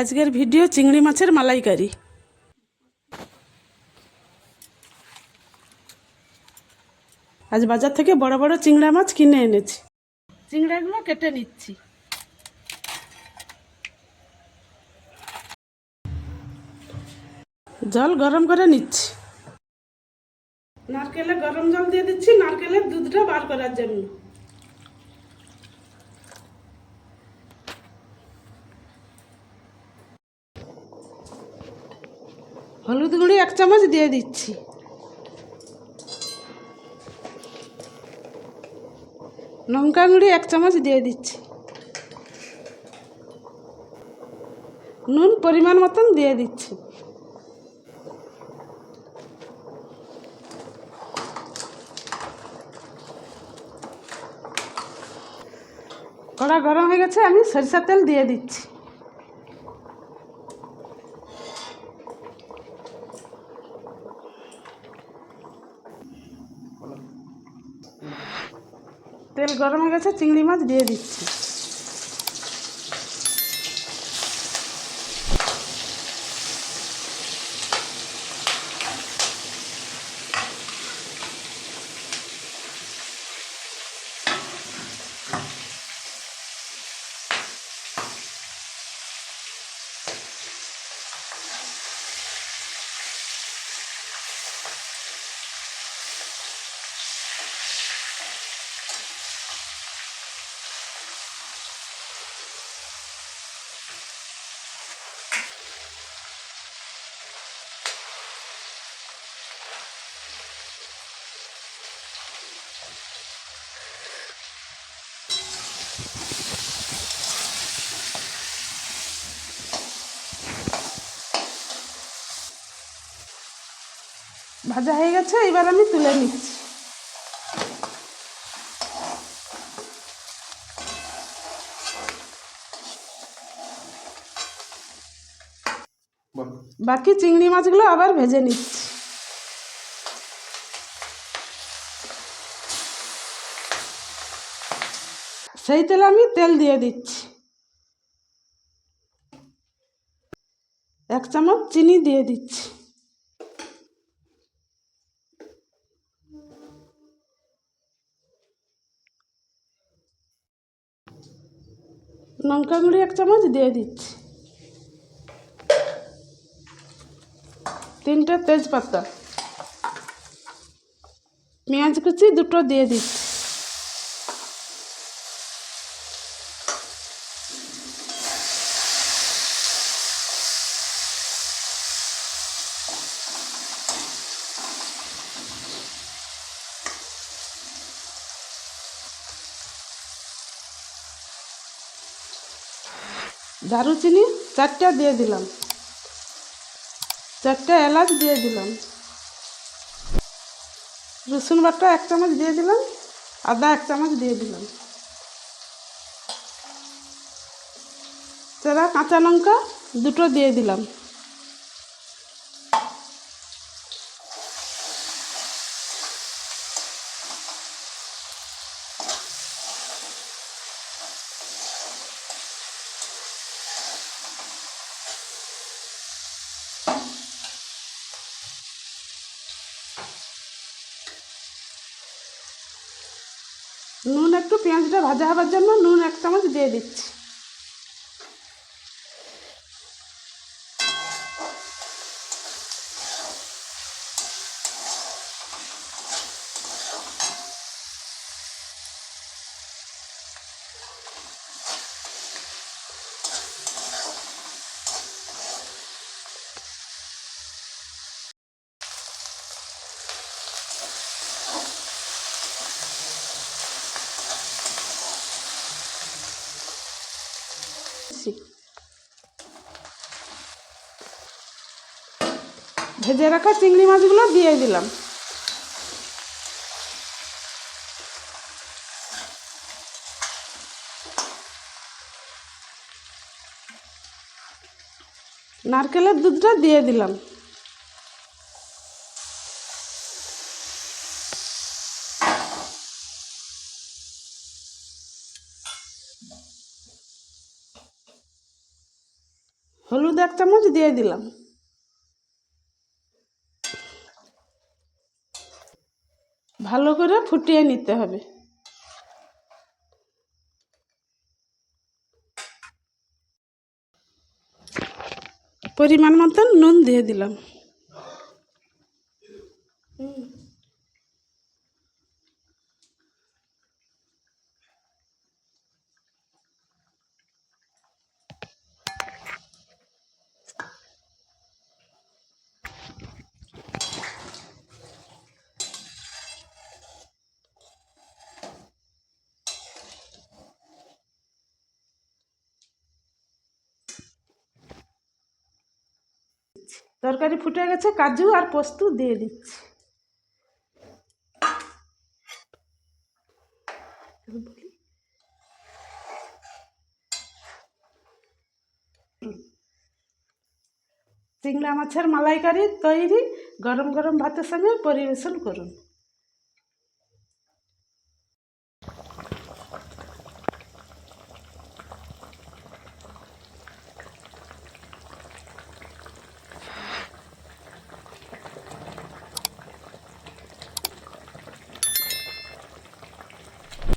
আজকের ভিডিও চিংড়ি মাছের মালাইকারি। আজ বাজার থেকে বড় বড় চিংড়া মাছ কিনে এনেছি। চিংড়াগুলো কেটে নিচ্ছি। জল গরম করে নিচ্ছি। নারকেলে গরম জল দিয়ে দিচ্ছি, নারকেলের দুধটা বার করার জন্য। হলুদ গুঁড়ি এক চামচ দিয়ে দিচ্ছি। লঙ্কা গুঁড়ি এক চামচ দিয়ে দিচ্ছি। নুন পরিমাণ মতন দিয়ে দিচ্ছি। কড়া গরম হয়ে গেছে, আমি সরিষা তেল দিয়ে দিচ্ছি। তেল গরম হয়ে গেছে চিংড়ি মাছ দিয়ে দিচ্ছি। ভাজা হয়ে গেছে, এবার আমি তুলে নিচ্ছি। বাকি চিংড়ি মাছগুলো আবার ভেজে নিচ্ছি। সেই তেলে আমি তেল দিয়ে দিচ্ছি। এক চামচ চিনি দিয়ে দিচ্ছি। লঙ্কা গুঁড়ি এক চামচ দিয়ে দিচ্ছি। তিনটে তেজপাতা। পেঁয়াজ কুচি দুটো দিয়ে দিচ্ছি। দারুচিনি চারটা দিয়ে দিলাম। চারটা এলাচ দিয়ে দিলাম। রসুন বাটা এক চামচ দিয়ে দিলাম, আদা এক চামচ দিয়ে দিলাম। চেরা কাঁচা লঙ্কা দুটো দিয়ে দিলাম। নুন একটু পেঁয়াজটা ভাজা হবার জন্য নুন এক চামচ দিয়ে দিচ্ছি। ভেজে রাখা চিংড়ি মাছগুলো দিয়ে দিলাম। নারকেলের দুধটা দিয়ে দিলাম। হলুদ এক চামচ দিয়ে দিলাম। ভালো করে ফুটিয়ে নিতে হবে। পরিমাণ মতন নুন দিয়ে দিলাম। তরকারি ফুটে গেছে, কাজু আর পোস্ত দিয়ে দিচ্ছি। চিংড়া মাছের মালাইকারি তৈরি, গরম গরম ভাতের সঙ্গে পরিবেশন করুন।